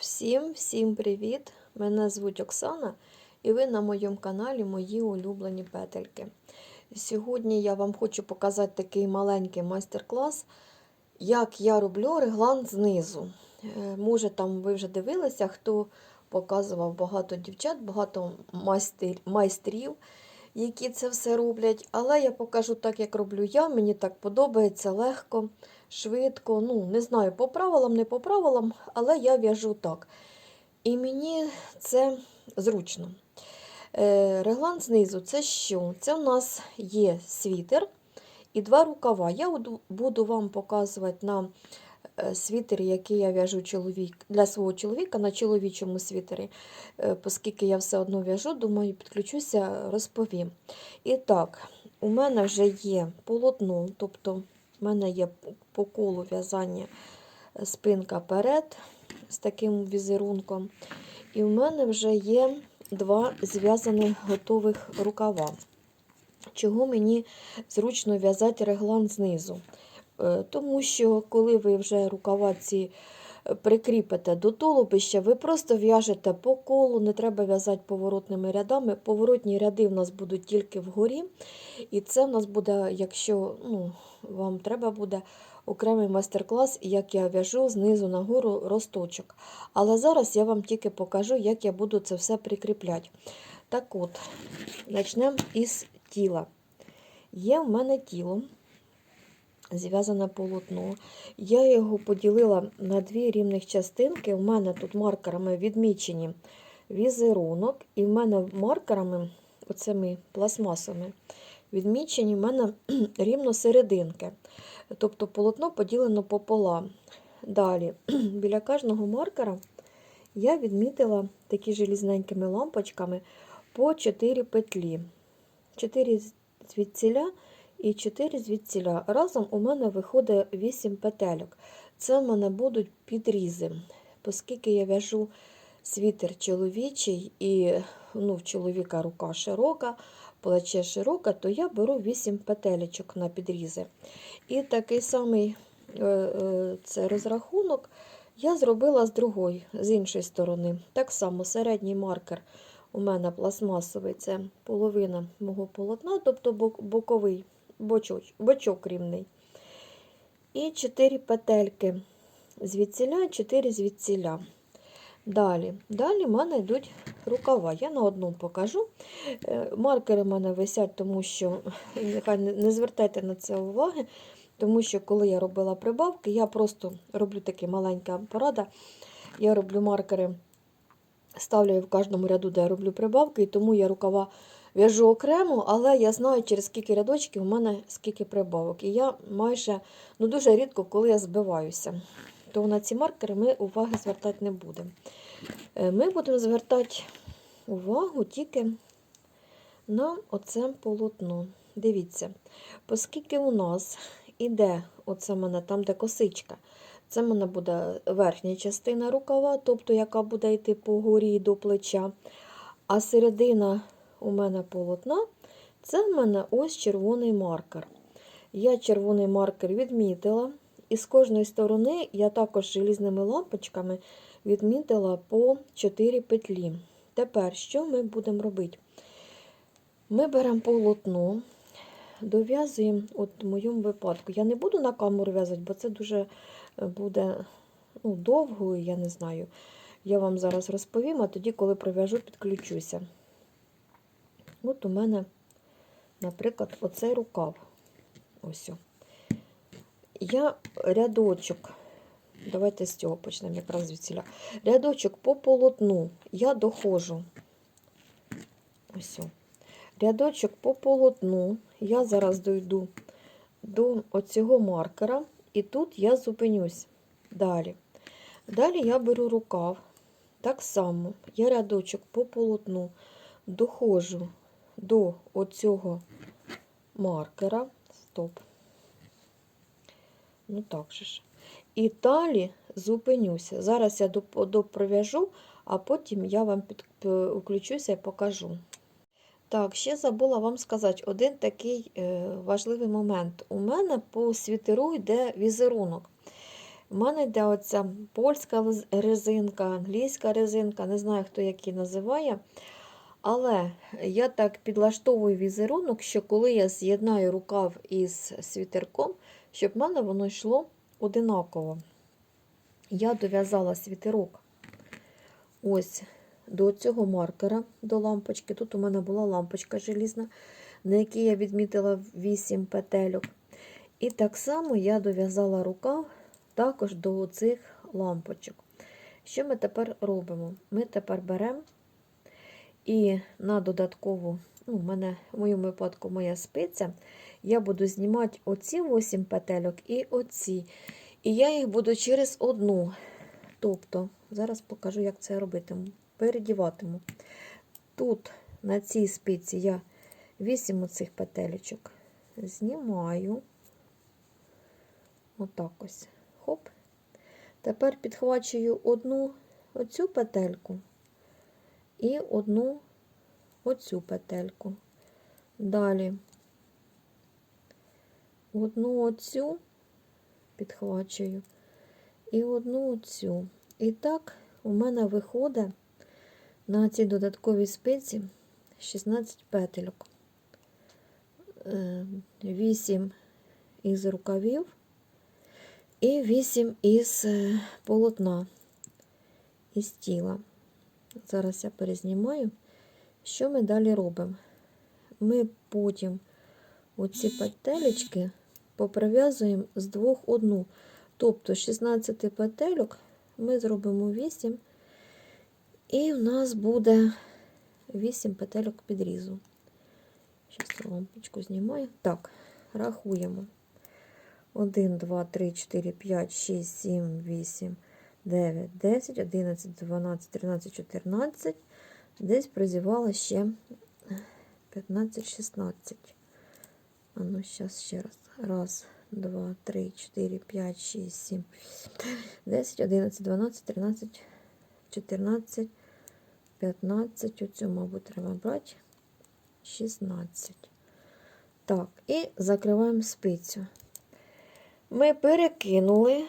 Всім, всім привіт! Мене звуть Оксана, і ви на моєму каналі Мої улюблені петельки. Сьогодні я вам хочу показати такий маленький майстер-клас, як я роблю реглан знизу. Е, Може, там ви вже дивилися, хто показував багато дівчат, багато майстрів, які це все роблять. Але я покажу так, як роблю я. Мені так подобається легко швидко. Ну, не знаю, по правилам, не по правилам, але я в'яжу так. І мені це зручно. Е, реглан знизу це що? Це у нас є світер і два рукава. Я буду- вам показувати на е, світері, який я в'яжу чоловік, для свого чоловіка на чоловічому світері. Е, Оскільки я все одно в'яжу, думаю, підключуся, розповім. І так, у мене вже є полотно, тобто в мене є по колу в'язання е, спинка перед з таким візерунком. І в мене вже є два зв'язаних готових рукава. Чого мені зручно в'язати реглан знизу? Е, Тому що коли ви вже рукава ці прикріпите до тулубища, ви просто в'яжете по колу, не треба в'язати поворотними рядами. Поворотні ряди в нас будуть тільки вгорі. І це в нас буде, якщо ну, вам треба буде окремий майстер-клас, як я в'яжу знизу нагору росточок. Але зараз я вам тільки покажу, як я буду це все прикріпляти. Так от, почнемо із тіла. Є в мене тіло, зв'язане полотно. Я його поділила на дві рівних частинки. У мене тут маркерами відмічені візерунок, і в мене маркерами, оцими пластмасами, відмічені в мене рівно серединки. Тобто полотно поділено пополам. Далі, біля кожного маркера я відмітила такі желізненькими лампочками по 4 петлі. 4 звідціля і 4 звідціля. Разом у мене виходить 8 петельок. Це в мене будуть підрізи. Оскільки я в'яжу світер чоловічий і ну, в чоловіка рука широка, плече широке, то я беру 8 петелечок на підрізи. І такий самий е, е, це розрахунок я зробила з другої, з іншої сторони. Так само середній маркер у мене пластмасовий, це половина мого полотна, тобто боковий бочок, бочок рівний. І 4 петельки звідсіля, 4 звідсіля. Далі. Далі в мене йдуть рукава. Я на одному покажу. Е, Маркери в мене висять, тому що нехай не не звертайте на це уваги, тому що коли я робила прибавки, я просто роблю такі маленька порада. Я роблю маркери, ставлю в кожному ряду, де я роблю прибавки, і тому я рукава в'яжу окремо, але я знаю, через скільки рядочків у мене скільки прибавок. І я майже ну дуже рідко, коли я збиваюся, то на ці маркери ми уваги звертати не будемо. Е, Ми будемо звертати увагу тільки на оце полотно. Дивіться, оскільки у нас іде оце мене там, де косичка, це в мене буде верхня частина рукава, тобто яка буде йти по горі до плеча. А середина у мене полотна це в мене ось червоний маркер. Я червоний маркер відмітила, і з кожної сторони я також желізними лампочками відмітила по 4 петлі. Тепер що ми будемо робити? Ми беремо полотно, дов'язуємо, от в моєму випадку. Я не буду на камеру в'язати, бо це дуже е, буде ну, довго, я не знаю. Я вам зараз розповім, а тоді, коли пров'яжу, підключуся. От у мене, наприклад, оцей рукав. Ось. Я рядочок, давайте з цього почнемо, якраз звідсіля. Рядочок по полотну я доходжу. Ось. Рядочок по полотну. Я зараз дойду до оцього маркера, і тут я зупинюсь. Далі. Далі я беру рукав. Так само я рядочок по полотну доходжу до оцього маркера. Стоп. Ну так же ж. І далі зупинюся. Зараз я допров'яжу, а потім я вам під, включуся і покажу. Так, ще забула вам сказати один такий е, важливий момент. У мене по світеру йде візерунок. У мене йде оця польська резинка, англійська резинка, не знаю, хто як її називає. Але я так підлаштовую візерунок, що коли я з'єднаю рукав із світерком, щоб в мене воно йшло одинаково. Я дов'язала світерок ось до цього маркера, до лампочки. Тут у мене була лампочка желізна, на якій я відмітила 8 петельок. І так само я дов'язала рукав також до цих лампочок. Що ми тепер робимо? Ми тепер беремо і на додаткову, ну, в мене в моєму випадку моя спиця, я буду знімати оці 8 петельок і оці. І я їх буду через одну. Тобто, зараз покажу, як це робитиму. Передіватиму. Тут на цій спиці я 8 оцих петелечок знімаю. Отак ось. Хоп. Тепер підхвачую одну оцю петельку і одну оцю петельку. Далі одну оцю підхвачую і одну оцю. І так у мене виходить на цій додатковій спиці 16 петельок. 8 із рукавів і 8 із е, полотна, із тіла. Зараз я перезнімаю. Що ми далі робимо? Ми потім оці петелечки поприв'язуємо з двох одну. Тобто 16 петельок ми зробимо 8, і в нас буде 8 петельок підрізу. Зараз лампочку знімаю. Так, рахуємо. 1, 2, 3, 4, 5, 6, 7, 8, 9, 10, 11, 12, 13, 14. Десь прозівала ще 15, 16. А ну, зараз ще раз. Раз, два, три, чотири, п'ять, шість, сім, десять, одинадцять, дванадцять, тринадцять, чотирнадцять, п'ятнадцять. Оцю, мабуть, треба брати. 16. Так, і закриваємо спицю. Ми перекинули,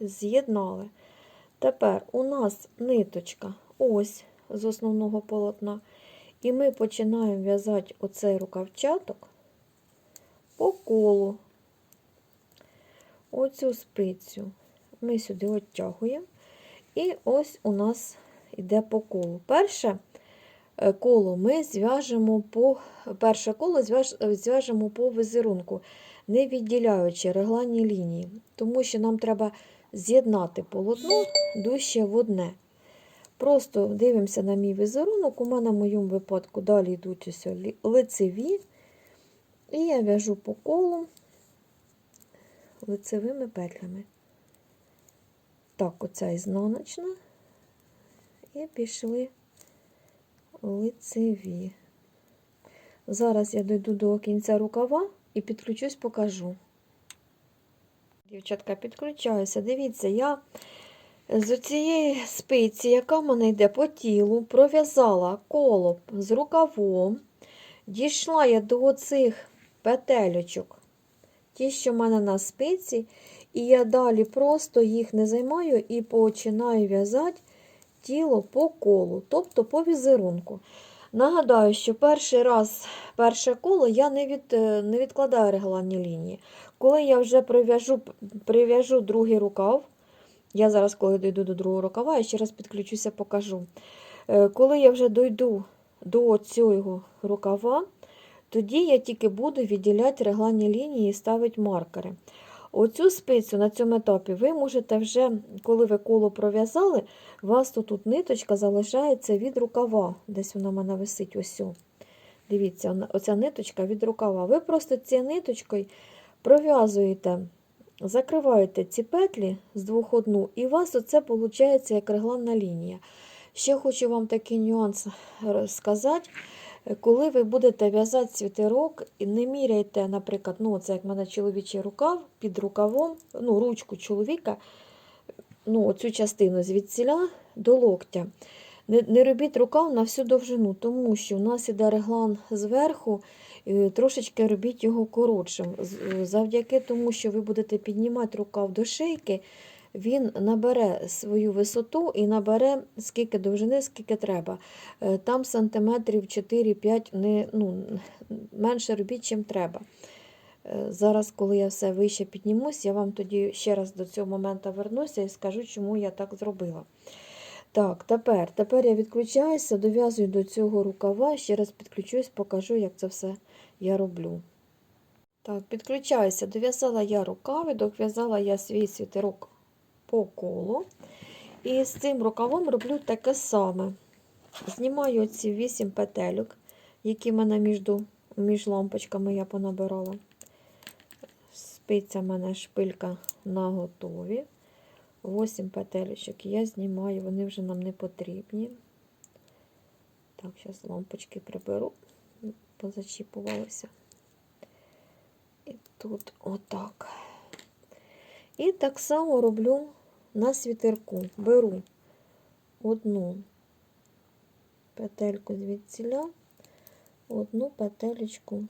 з'єднали. Тепер у нас ниточка ось з основного полотна. І ми починаємо в'язати оцей рукавчаток по колу. Оцю спицю ми сюди оттягуємо. І ось у нас йде по колу. Перше е, коло ми зв'яжемо по перше коло зв'яжемо по візерунку, не відділяючи регланні лінії, тому що нам треба з'єднати полотно дужче в одне. Просто дивимося на мій візерунок. У мене в моєму випадку далі йдуть ось лицеві. І я в'яжу по колу лицевими петлями. Так, оця ізнаночна. І пішли лицеві. Зараз я дойду до кінця рукава і підключусь, покажу. Дівчатка, підключаюся. Дивіться, я з цієї спиці, яка в мене йде по тілу, пров'язала коло з рукавом. Дійшла я до оцих петелечок, ті, що в мене на спиці, і я далі просто їх не займаю і починаю в'язати тіло по колу, тобто по візерунку. Нагадаю, що перший раз, перше коло я не, від, е, не відкладаю регланні лінії. Коли я вже прив'яжу прив'яжу другий рукав, я зараз, коли дійду до другого рукава, я ще раз підключуся, покажу. Е, Коли я вже дойду до цього рукава, тоді я тільки буду відділяти регланні лінії і ставити маркери. Оцю спицю на цьому етапі ви можете вже, коли ви коло пров'язали, у вас тут, тут ниточка залишається від рукава. Десь вона в мене висить ось. Дивіться, оця ниточка від рукава. Ви просто цією ниточкою пров'язуєте, закриваєте ці петлі з двох одну, і у вас оце виходить як регланна лінія. Ще хочу вам такий нюанс сказати. Коли ви будете в'язати світерок, не міряйте, наприклад, ну, це як в мене чоловічий рукав під рукавом, ну, ручку чоловіка, ну, оцю частину звідсіля до локтя. Не, не робіть рукав на всю довжину, тому що у нас іде реглан зверху, трошечки робіть його коротшим. Завдяки тому, що ви будете піднімати рукав до шийки, він набере свою висоту і набере скільки довжини, скільки треба. Е, Там сантиметрів 4-5 не, ну, менше робіть, чим треба. Е, Зараз, коли я все вище піднімусь, я вам тоді ще раз до цього моменту вернуся і скажу, чому я так зробила. Так, тепер, тепер я відключаюся, дов'язую до цього рукава, ще раз підключусь, покажу, як це все я роблю. Так, підключаюся, дов'язала я рукави, дов'язала я свій світерок по колу. І з цим рукавом роблю таке саме. Знімаю ці 8 петельок, які в мене між, між лампочками я понабирала. Спиця в мене шпилька на готові. 8 петелечок я знімаю, вони вже нам не потрібні. Так, зараз лампочки приберу, позачіпувалися. І тут отак. І так само роблю на світерку. Беру одну петельку звідсіля, одну петелечку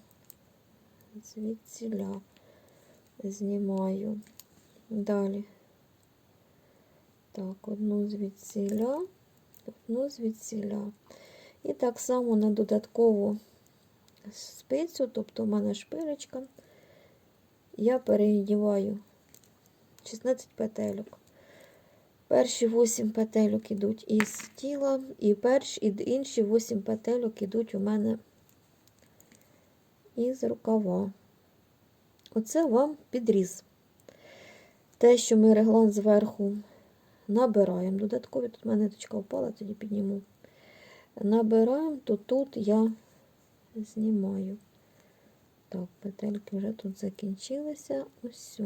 звідсіля знімаю. Далі. Так, одну звідсіля, одну звідсіля. І так само на додаткову спицю, тобто в мене шпилечка, я переодіваю 16 петельок. Перші 8 петельок ідуть із тіла, і перші, і інші 8 петельок ідуть у мене із рукава. Оце вам підріз. Те, що ми реглан зверху набираємо додаткові, тут в мене ниточка впала, тоді підніму. Набираємо, то тут я знімаю. Так, петельки вже тут закінчилися. Ось.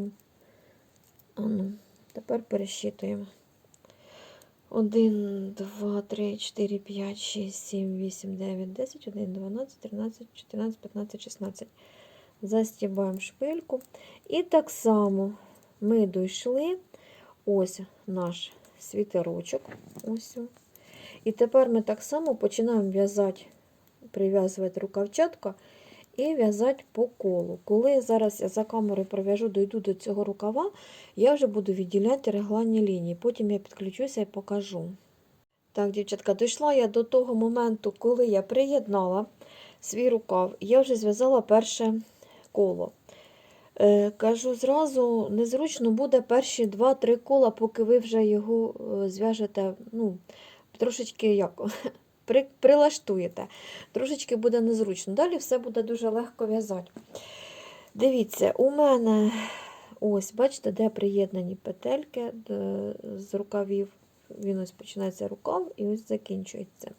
Ану, тепер пересчитуємо. 1, 2, 3, 4, 5, 6, 7, 8, 9, 10, 1, 12, 13, 14, 15, 16. Застібаємо шпильку. І так само ми дійшли. Ось наш світерочок. Ось. І тепер ми так само починаємо в'язати, прив'язувати рукавчатка і в'язати по колу. Коли зараз я за камерою пров'яжу, дойду до цього рукава, я вже буду відділяти регланні лінії. Потім я підключуся і покажу. Так, дівчатка, дійшла я до того моменту, коли я приєднала свій рукав, я вже зв'язала перше коло. Е, кажу зразу, незручно буде перші 2-3 кола, поки ви вже його е, зв'яжете, ну, трошечки як, при, прилаштуєте. Трошечки буде незручно. Далі все буде дуже легко в'язати. Дивіться, у мене ось, бачите, де приєднані петельки з рукавів. Він ось починається рукав і ось закінчується.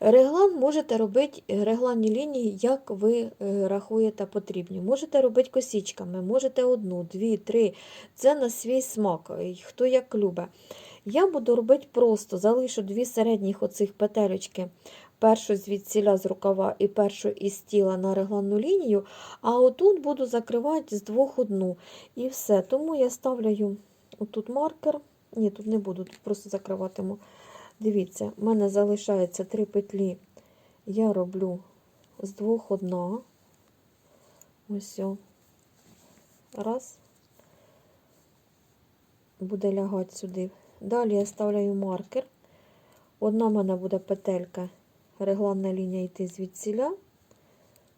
Реглан можете робити регланні лінії, як ви е, рахуєте потрібні. Можете робити косічками, можете одну, дві, три. Це на свій смак, хто як любить. Я буду робити просто, залишу дві середніх оцих петелечки, першу звідсіля з рукава і першу із тіла на регланну лінію, а отут буду закривати з двох одну. І все. Тому я ставлю отут маркер. Ні, тут не буду, тут просто закриватиму. Дивіться, в мене залишається три петлі. Я роблю з двох одна. Ось. Раз. Буде лягати сюди. Далі я ставляю маркер. Одна в мене буде петелька, регланна лінія йти звідсіля.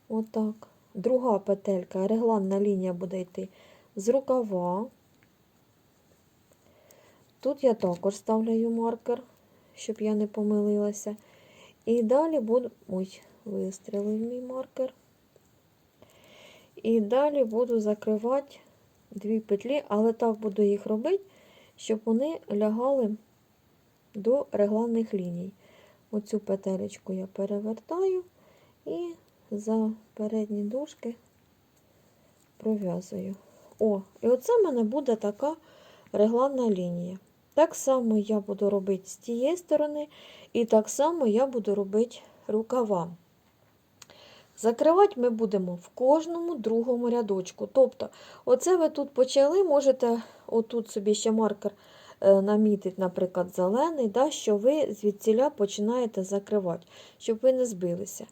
Отак. Друга петелька, регланна лінія буде йти з рукава. Тут я також ставляю маркер, щоб я не помилилася. І далі буду. Ой, вистрілив мій маркер. І далі буду закривати дві петлі, але так буду їх робити, щоб вони лягали до регланних ліній. Оцю петелечку я перевертаю і за передні дужки пров'язую. О, і оце в мене буде така регланна лінія. Так само я буду робити з тієї сторони, і так само я буду робити рукава. Закривати ми будемо в кожному другому рядочку. Тобто, оце ви тут почали, можете отут собі ще маркер е, намітить, наприклад, зелений, да, що ви звідціля починаєте закривати, щоб ви не збилися.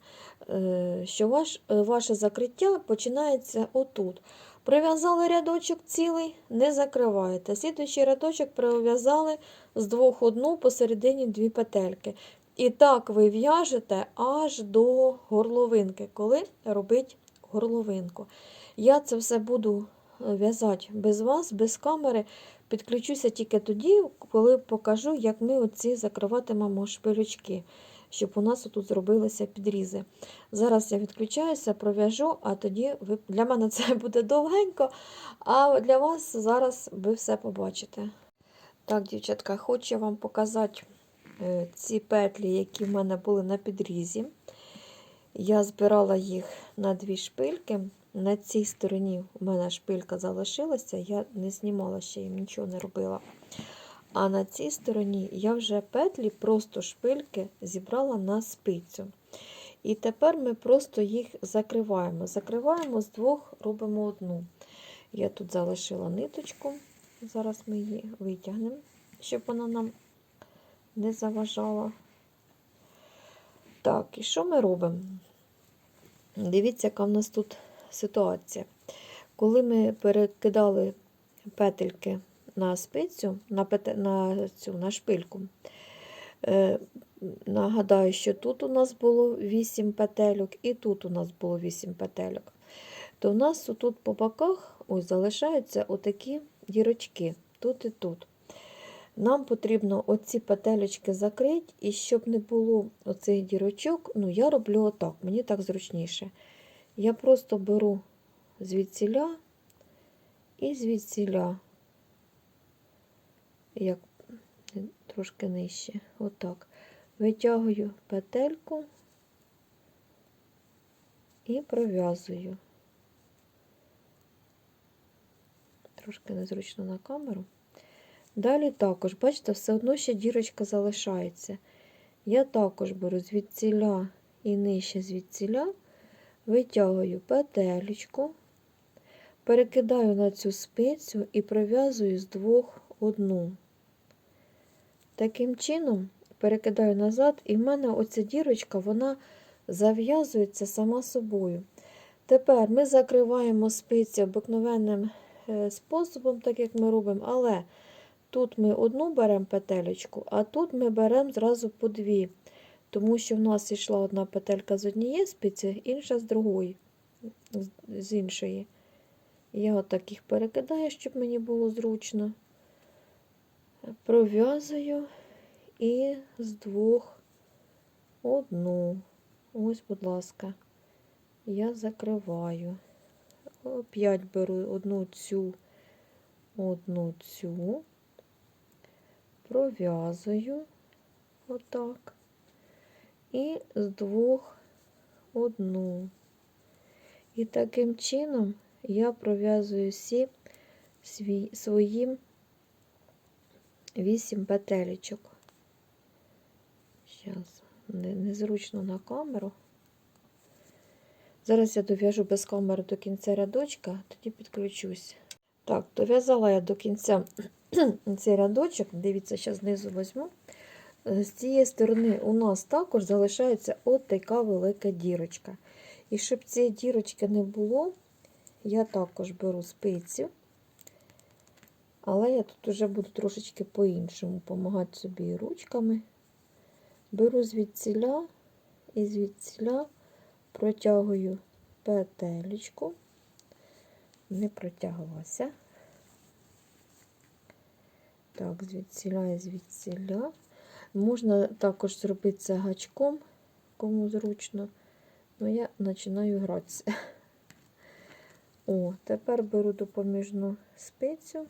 Е, Що ваш, е, ваше закриття починається отут. Прив'язали рядочок цілий, не закриваєте. Слідуючий рядочок прив'язали з двох одну, посередині дві петельки. І так ви в'яжете аж до горловинки, коли робить горловинку. Я це все буду е, в'язати без вас, без камери. Підключуся тільки тоді, коли покажу, як ми оці закриватимемо шпилючки, щоб у нас тут зробилися підрізи. Зараз я відключаюся, пров'яжу, а тоді ви... для мене це буде довгенько, а для вас зараз ви все побачите. Так, дівчатка, хочу вам показати ці петлі, які в мене були на підрізі. Я збирала їх на дві шпильки. На цій стороні у мене шпилька залишилася, я не знімала ще їм, нічого не робила. А на цій стороні я вже петлі, просто шпильки зібрала на спицю. І тепер ми просто їх закриваємо. Закриваємо з двох, робимо одну. Я тут залишила ниточку, зараз ми її витягнемо, щоб вона нам не заважала. Так, і що ми робимо? Дивіться, яка в нас тут ситуація. Коли ми перекидали петельки на спицю, на, пете, на, цю, на шпильку, е, нагадаю, що тут у нас було 8 петельок, і тут у нас було 8 петельок, то у нас тут по боках ось, залишаються отакі дірочки, тут і тут. Нам потрібно оці петелечки закрити, і щоб не було оцих дірочок, ну я роблю отак, мені так зручніше. Я просто беру звідсіля і звідсіля, як трошки нижче, отак. Витягую петельку і пров'язую. Трошки незручно на камеру. Далі також, бачите, все одно ще дірочка залишається. Я також беру звідціля і нижче звідціля, витягую петелечку, перекидаю на цю спицю і пров'язую з двох одну. Таким чином, перекидаю назад, і в мене оця дірочка вона зав'язується сама собою. Тепер ми закриваємо спиці обикновенним е, способом, так як ми робимо, але Тут ми одну беремо петелечку, а тут ми беремо зразу по дві, тому що в нас йшла одна петелька з однієї спиці, інша з другої, з іншої. Я отак їх перекидаю, щоб мені було зручно. Пров'язую і з двох одну. Ось, будь ласка, я закриваю. Оп'ять беру одну цю, одну цю пров'язую отак, і з двох одну. І таким чином я пров'язую всі свої вісім петелечок. Зараз незручно на камеру. Зараз я дов'яжу без камери до кінця рядочка, тоді підключусь. Так, дов'язала я до кінця цей рядочок, дивіться, зараз знизу візьму. З цієї сторони у нас також залишається от така велика дірочка. І щоб цієї дірочки не було, я також беру спицю, але я тут вже буду трошечки по-іншому допомагати собі ручками. Беру звідсіля і звідсіля протягую петелечку, не протяглася. Так, звідсіля і звідсіля. Можна також зробити це гачком, кому зручно. Ну, я починаю гратися. О, тепер беру допоміжну спицю.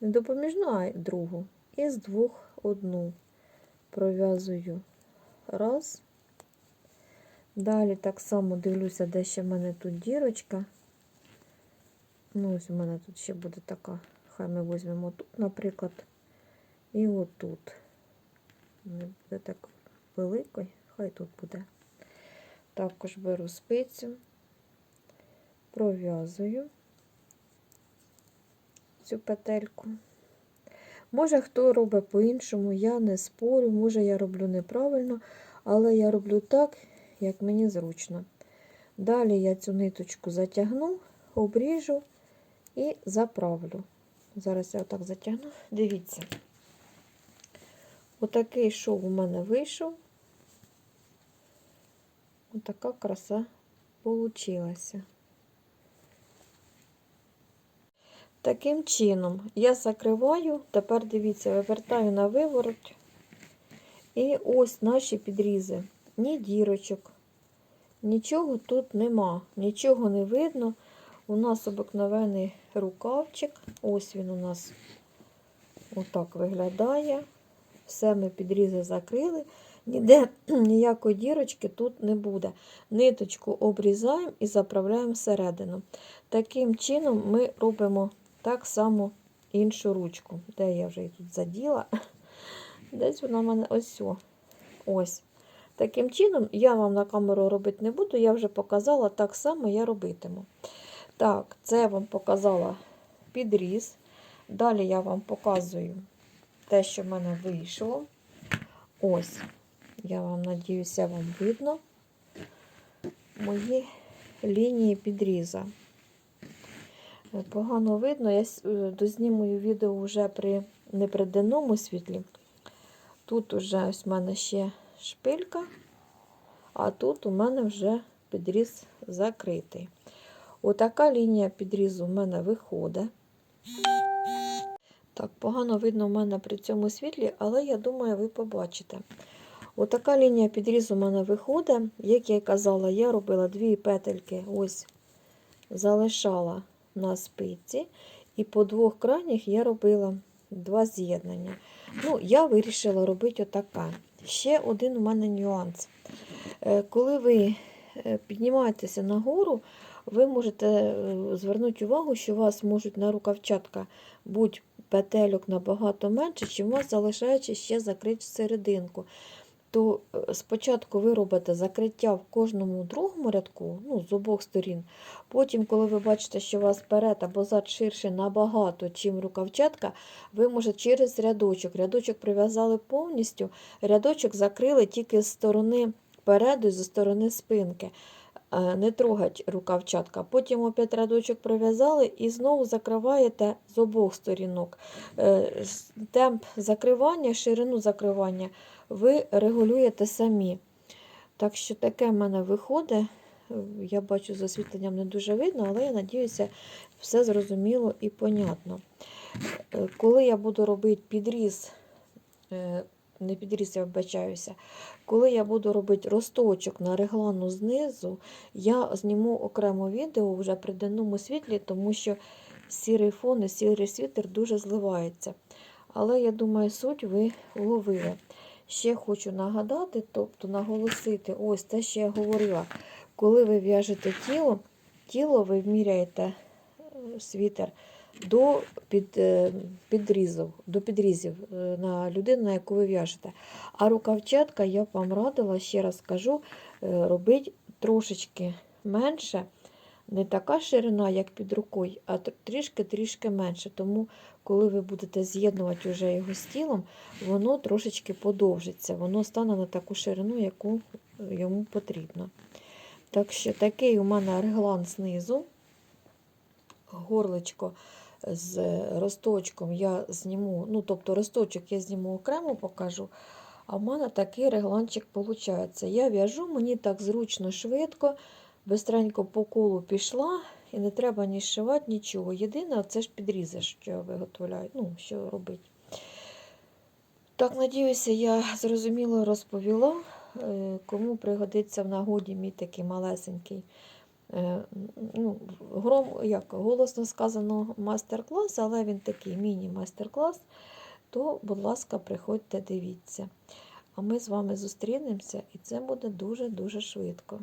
Не допоміжну, а другу. І з двох одну пров'язую раз. Далі так само дивлюся, де ще в мене тут дірочка. Ну, ось у мене тут ще буде така. Хай ми візьмемо тут, наприклад, і отут. Не буде так великий, хай тут буде. Також беру спицю, пров'язую цю петельку. Може, хто робить по-іншому, я не спорю, може, я роблю неправильно, але я роблю так, як мені зручно. Далі я цю ниточку затягну, обріжу і заправлю. Зараз я отак затягну. Дивіться. Отакий шов у мене вийшов. Отака краса получилася. Таким чином я закриваю, тепер дивіться, вивертаю на виворот. І ось наші підрізи. Ні дірочок, нічого тут нема, нічого не видно. У нас обикновений рукавчик. Ось він у нас отак виглядає. Все ми підрізи закрили. Ніде ніякої дірочки тут не буде. Ниточку обрізаємо і заправляємо всередину. Таким чином ми робимо так само іншу ручку. Де я вже її тут заділа? Десь вона в мене ось. Ось. Таким чином, я вам на камеру робити не буду, я вже показала, так само я робитиму. Так, це я вам показала підріз. Далі я вам показую те, що в мене вийшло. Ось, я вам надіюся, вам видно мої лінії підріза. Погано видно, я е, дознімую відео вже при не світлі. Тут уже ось в мене ще шпилька, а тут у мене вже підріз закритий. Отака лінія підрізу в мене виходить. Так, погано видно в мене при цьому світлі, але я думаю, ви побачите. Отака лінія підрізу в мене виходить. Як я й казала, я робила дві петельки, ось залишала на спиці, і по двох крайніх я робила два з'єднання. Ну, я вирішила робити отака. Ще один у мене нюанс. Е, Коли ви е, піднімаєтеся нагору, ви можете е, звернути увагу, що у вас можуть на рукавчатка бути петельок набагато менше, чим у вас залишаючи ще закрити серединку. То спочатку ви робите закриття в кожному другому рядку, ну, з обох сторін. Потім, коли ви бачите, що у вас перед або зад ширше набагато, чим рукавчатка, ви можете через рядочок. Рядочок прив'язали повністю, рядочок закрили тільки з сторони переду і зі сторони спинки. Не трогать рукавчатка. Потім опять рядочок прив'язали і знову закриваєте з обох сторінок. Е, темп закривання, ширину закривання ви регулюєте самі. Так що таке в мене виходить. Я бачу, з освітленням не дуже видно, але я надіюся, все зрозуміло і понятно. Е, коли я буду робити підріз, е, не підріз, я вбачаюся, коли я буду робити росточок на реглану знизу, я зніму окремо відео вже при денному світлі, тому що сірий фон і сірий світер дуже зливається. Але я думаю, суть ви уловили. Ще хочу нагадати, тобто наголосити, ось те, що я говорила. Коли ви в'яжете тіло, тіло ви вміряєте е, світер до під, е, підрізів, до підрізів е, на людину, на яку ви в'яжете. А рукавчатка, я вам радила, ще раз скажу, робити трошечки менше. Не така ширина, як під рукою, а трішки-трішки менше. Тому, коли ви будете з'єднувати вже його з тілом, воно трошечки подовжиться, воно стане на таку ширину, яку йому потрібно. Так що такий у мене реглан знизу, горлечко з росточком я зніму, ну, тобто росточок я зніму окремо покажу. А в мене такий регланчик виходить. Я в'яжу, мені так зручно, швидко, бистренько по колу пішла, і не треба ні зшивати, нічого. Єдине, це ж підрізи, що я виготовляю, ну, що робить. Так, надіюся, я зрозуміло розповіла. Е, кому пригодиться в нагоді мій такий малесенький, ну, гром, як голосно сказано, майстер-клас, але він такий міні-майстер-клас, то, будь ласка, приходьте, дивіться. А ми з вами зустрінемося, і це буде дуже-дуже швидко.